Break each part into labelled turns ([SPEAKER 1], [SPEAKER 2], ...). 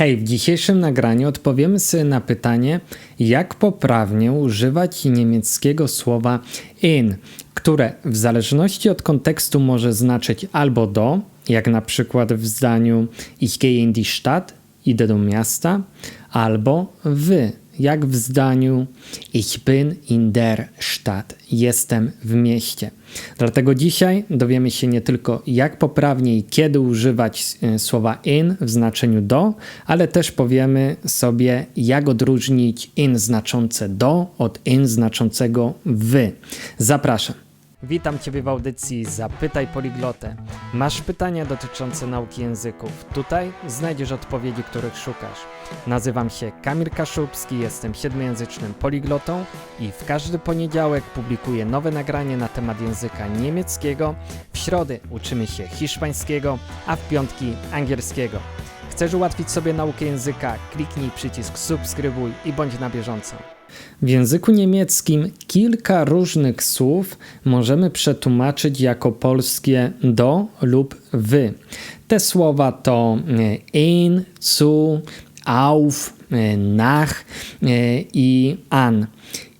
[SPEAKER 1] Hej, w dzisiejszym nagraniu odpowiemy sobie na pytanie, jak poprawnie używać niemieckiego słowa in, które w zależności od kontekstu może znaczyć albo do, jak na przykład w zdaniu Ich gehe in die Stadt, idę do miasta, albo w, jak w zdaniu Ich bin in der Stadt, jestem w mieście. Dlatego dzisiaj dowiemy się nie tylko jak poprawnie i kiedy używać e, słowa in w znaczeniu do, ale też powiemy sobie jak odróżnić in znaczące do od in znaczącego w. Zapraszam. Witam Ciebie w audycji Zapytaj Poliglotę. Masz pytania dotyczące nauki języków? Tutaj znajdziesz odpowiedzi, których szukasz. Nazywam się Kamil Kaszubski, jestem siedmiojęzycznym poliglotą i w każdy poniedziałek publikuję nowe nagranie na temat języka niemieckiego. W środy uczymy się hiszpańskiego, a w piątki angielskiego. Chcesz ułatwić sobie naukę języka? Kliknij przycisk subskrybuj i bądź na bieżąco. W języku niemieckim kilka różnych słów możemy przetłumaczyć jako polskie do lub wy. Te słowa to e, in, zu, auf, e, nach e, i an.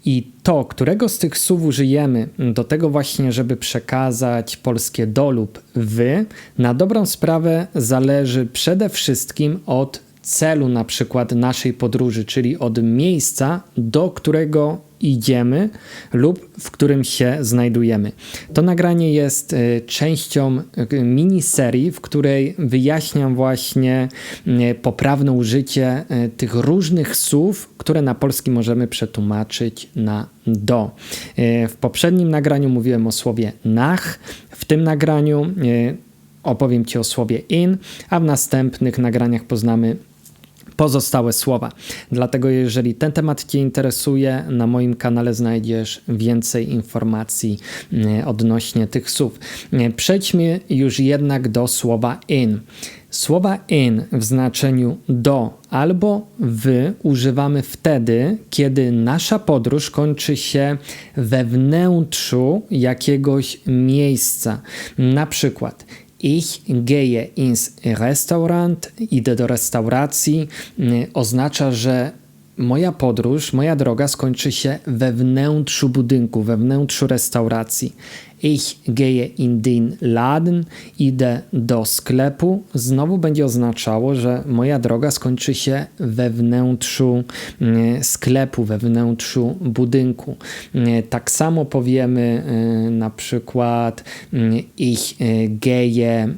[SPEAKER 1] I to, którego z tych słów użyjemy do tego właśnie, żeby przekazać polskie do lub wy, na dobrą sprawę zależy przede wszystkim od celu na przykład naszej podróży, czyli od miejsca, do którego idziemy lub w którym się znajdujemy. To nagranie jest e, częścią e, miniserii, w której wyjaśniam właśnie e, poprawne użycie tych różnych słów, które na polski możemy przetłumaczyć na do. W poprzednim nagraniu mówiłem o słowie nach, w tym nagraniu opowiem Ci o słowie in, a w następnych nagraniach poznamy pozostałe słowa. Dlatego, jeżeli ten temat Cię interesuje, na moim kanale znajdziesz więcej informacji e, odnośnie tych słów. E, przejdźmy już jednak do słowa in. Słowa in w znaczeniu do albo w używamy wtedy, kiedy nasza podróż kończy się we wnętrzu jakiegoś miejsca. Na przykład Ich gehe ins Restaurant, idę do restauracji, mm, oznacza, że moja podróż, moja droga skończy się we wnętrzu budynku, we wnętrzu restauracji. Ich gehe in den Laden, idę do sklepu, znowu będzie oznaczało, że moja droga skończy się we wnętrzu mm, sklepu, we wnętrzu budynku. Mm, tak samo powiemy y, na przykład mm, ich y, gehe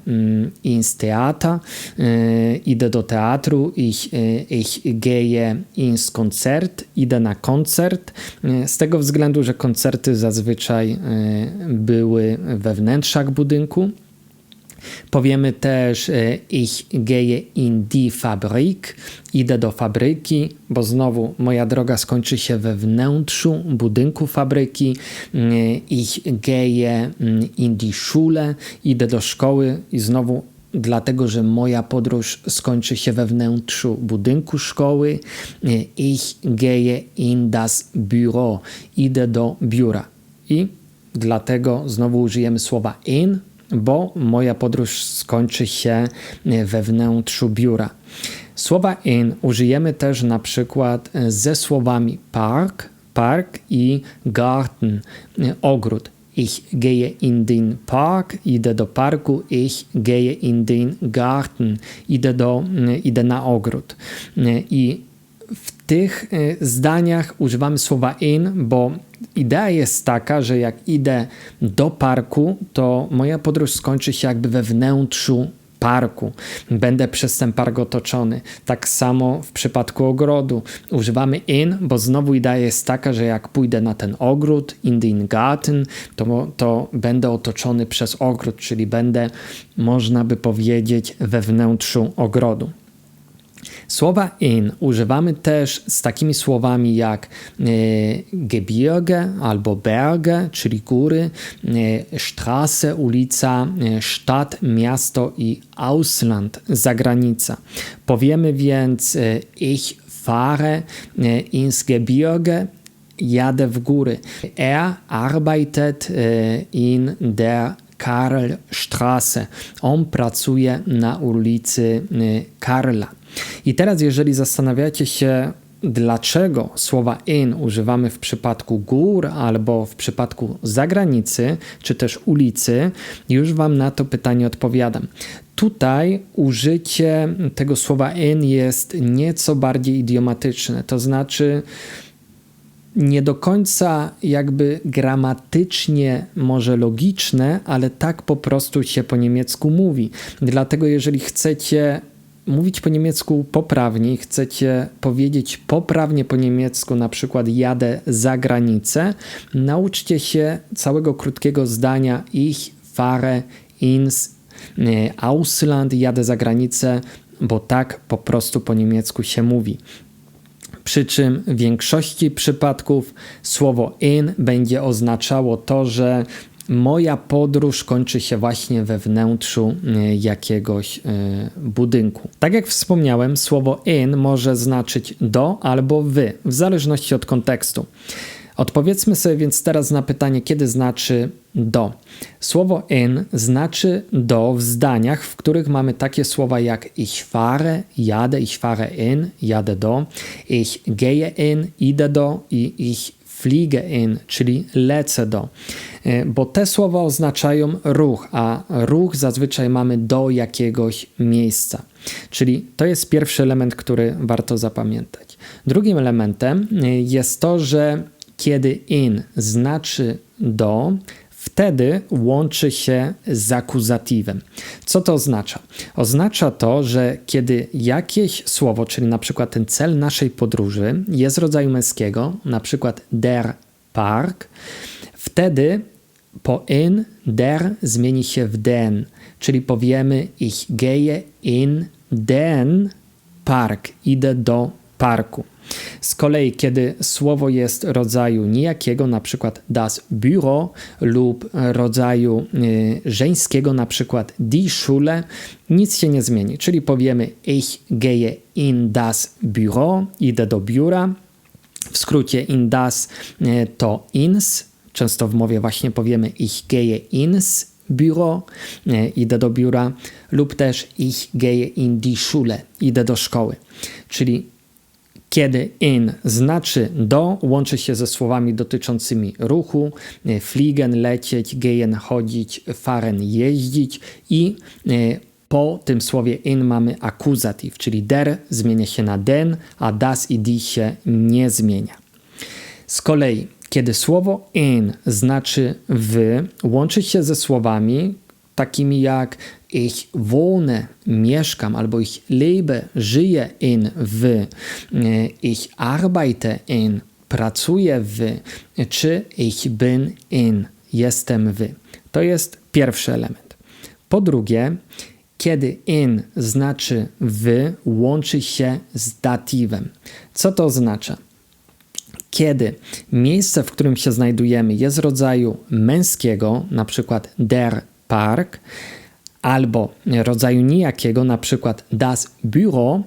[SPEAKER 1] ins Theater, y, idę do teatru, ich, ich gehe ins Konzert, idę na koncert, z tego względu, że koncerty zazwyczaj były były we wnętrzach budynku. Powiemy też e, ich gehe in die Fabrik, idę do fabryki, bo znowu moja droga skończy się we wnętrzu budynku fabryki. E, ich gehe mm, in die Schule, idę do szkoły i znowu dlatego, że moja podróż skończy się we wnętrzu budynku szkoły. E, ich gehe in das Büro, idę do biura. I Dlatego znowu użyjemy słowa in, bo moja podróż skończy się we wnętrzu biura. Słowa in użyjemy też na przykład ze słowami park, park i garten, ogród. Ich gehe in den Park, idę do parku. Ich gehe in den Garten, idę, do, idę na ogród. I w tych zdaniach używamy słowa in, bo idea jest taka, że jak idę do parku, to moja podróż skończy się jakby we wnętrzu parku. Będę przez ten park otoczony. Tak samo w przypadku ogrodu. Używamy in, bo znowu idea jest taka, że jak pójdę na ten ogród, in den Garten, to, to będę otoczony przez ogród, czyli będę, można by powiedzieć, we wnętrzu ogrodu. Słowa in używamy też z takimi słowami jak e, Gebirge albo Berge, czyli góry, e, Straße, ulica, e, Stadt, miasto i Ausland, zagranica. Powiemy więc ich fahre ins Gebirge, jadę w góry. Er arbeitet in der Karlstraße. On pracuje na ulicy Karla. I teraz, jeżeli zastanawiacie się, dlaczego słowa in używamy w przypadku gór albo w przypadku zagranicy, czy też ulicy, już Wam na to pytanie odpowiadam. Tutaj użycie tego słowa in jest nieco bardziej idiomatyczne, to znaczy nie do końca jakby gramatycznie może logiczne, ale tak po prostu się po niemiecku mówi. Dlatego jeżeli chcecie mówić po niemiecku poprawnie, chcecie powiedzieć poprawnie po niemiecku, na przykład jadę za granicę, nauczcie się całego krótkiego zdania ich fahre ins e, Ausland, jadę za granicę, bo tak po prostu po niemiecku się mówi. Przy czym w większości przypadków słowo in będzie oznaczało to, że moja podróż kończy się właśnie we wnętrzu e, jakiegoś e, budynku. Tak jak wspomniałem, słowo in może znaczyć do albo wy, w zależności od kontekstu. Odpowiedzmy sobie więc teraz na pytanie, kiedy znaczy do. Słowo in znaczy do w zdaniach, w których mamy takie słowa jak ich fahre, jadę, ich fahre in, jadę do, ich gehe in, idę do i ich fliege in, czyli lecę do. E, bo te słowa oznaczają ruch, a ruch zazwyczaj mamy do jakiegoś miejsca. Czyli to jest pierwszy element, który warto zapamiętać. Drugim elementem e, jest to, że kiedy in znaczy do, wtedy łączy się z akuzatywem. Co to oznacza? Oznacza to, że kiedy jakieś słowo, czyli na przykład ten cel naszej podróży jest rodzaju męskiego, na przykład der Park, wtedy po in der zmieni się w den, czyli powiemy ich gehe in den Park, idę do parku. Z kolei, kiedy słowo jest rodzaju nijakiego, na przykład das Büro lub rodzaju y, żeńskiego, na przykład die Schule, nic się nie zmieni. Czyli powiemy ich gehe in das Büro, idę do biura. W skrócie in das y, to ins. Często w mowie właśnie powiemy ich gehe ins biuro, y, idę do biura, lub też ich gehe in die Schule, idę do szkoły. Czyli kiedy in znaczy do, łączy się ze słowami dotyczącymi ruchu, e, fliegen lecieć, gehen chodzić, fahren jeździć i e, po tym słowie in mamy akuzatyw, czyli der zmienia się na den, a das i die się nie zmienia. Z kolei, kiedy słowo in znaczy wy, łączy się ze słowami takimi jak ich wohne, mieszkam, albo ich lebe, żyję in, w, e, ich arbeite in, pracuję w, czy ich bin in, jestem w. To jest pierwszy element. Po drugie, kiedy in znaczy w, łączy się z datywem. Co to oznacza? Kiedy miejsce, w którym się znajdujemy, jest rodzaju męskiego, na przykład der Park, albo rodzaju nijakiego, na przykład das Büro,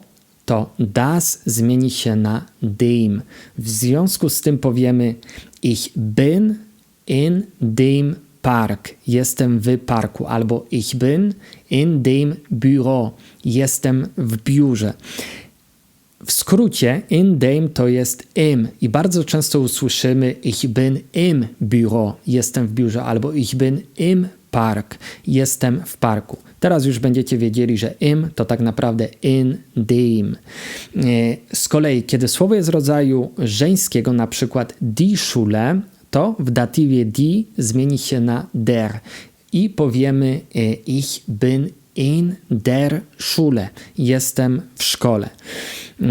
[SPEAKER 1] to das zmieni się na dem. W związku z tym powiemy ich bin in dem Park, jestem w parku, albo ich bin in dem Büro, jestem w biurze. W skrócie, in dem to jest im. I bardzo często usłyszymy ich bin im Büro, jestem w biurze, albo ich bin im park, jestem w parku. Teraz już będziecie wiedzieli, że im to tak naprawdę in dem. E, z kolei, kiedy słowo jest rodzaju żeńskiego, na przykład die Schule, to w datywie die zmieni się na der i powiemy e, ich bin in der Schule, jestem w szkole. E,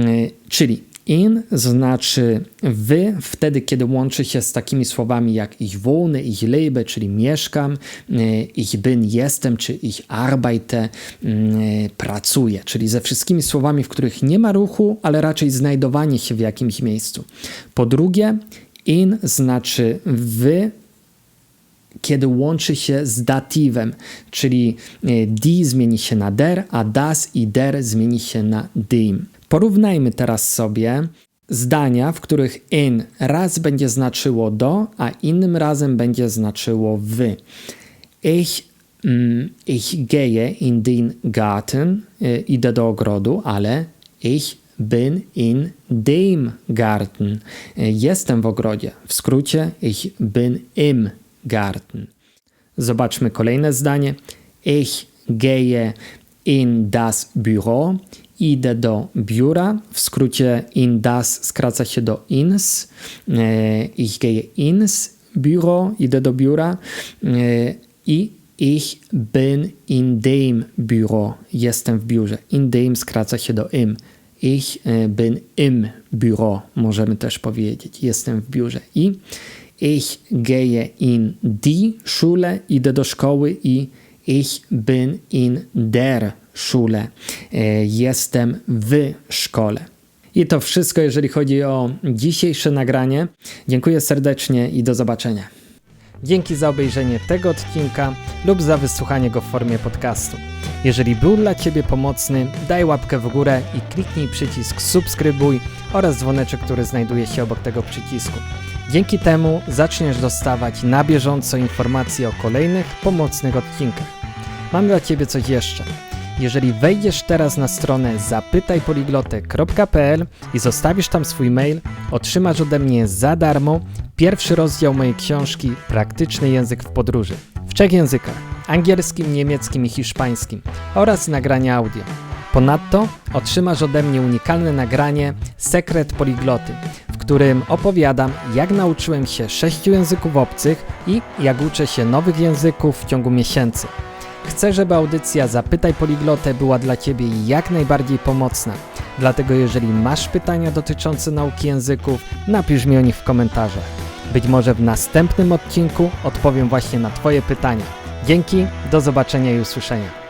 [SPEAKER 1] czyli In znaczy wy wtedy, kiedy łączy się z takimi słowami jak ich wohne, ich lebe, czyli mieszkam, e, ich bin, jestem, czy ich arbeite, pracuję, czyli ze wszystkimi słowami, w których nie ma ruchu, ale raczej znajdowanie się w jakimś miejscu. Po drugie, in znaczy wy kiedy łączy się z datywem, czyli e, di zmieni się na der, a das i der zmieni się na dim. Porównajmy teraz sobie zdania, w których in raz będzie znaczyło do, a innym razem będzie znaczyło w. Ich, mm, ich gehe in den Garten, y, idę do ogrodu, ale Ich bin in dem Garten. E, Jestem w ogrodzie. W skrócie, ich bin im Garten. Zobaczmy kolejne zdanie. Ich gehe in das Büro. Idę do biura. W skrócie in das skraca się do ins. E, Ich gehe ins Büro. Idę do biura. E, I ich bin in dem Büro. Jestem w biurze. In dem skraca się do im. Ich e, bin im Büro. Możemy też powiedzieć. Jestem w biurze. I ich gehe in die Schule. Idę do szkoły i ich bin in der Schule. E, Jestem w szkole. I to wszystko, jeżeli chodzi o dzisiejsze nagranie. Dziękuję serdecznie i do zobaczenia. Dzięki za obejrzenie tego odcinka lub za wysłuchanie go w formie podcastu. Jeżeli był dla Ciebie pomocny, daj łapkę w górę i kliknij przycisk subskrybuj oraz dzwoneczek, który znajduje się obok tego przycisku. Dzięki temu zaczniesz dostawać na bieżąco informacje o kolejnych pomocnych odcinkach. Mam dla Ciebie coś jeszcze. Jeżeli wejdziesz teraz na stronę zapytajpoliglotek.pl i zostawisz tam swój mail, otrzymasz ode mnie za darmo pierwszy rozdział mojej książki Praktyczny język w podróży w trzech językach: angielskim, niemieckim i hiszpańskim oraz nagrania audio. Ponadto otrzymasz ode mnie unikalne nagranie Sekret Poligloty, w którym opowiadam, jak nauczyłem się sześciu języków obcych i jak uczę się nowych języków w ciągu miesięcy. Chcę, żeby audycja Zapytaj Poliglotę była dla Ciebie jak najbardziej pomocna. Dlatego jeżeli masz pytania dotyczące nauki języków, napisz mi o nich w komentarzach. Być może w następnym odcinku odpowiem właśnie na Twoje pytania. Dzięki, do zobaczenia i usłyszenia.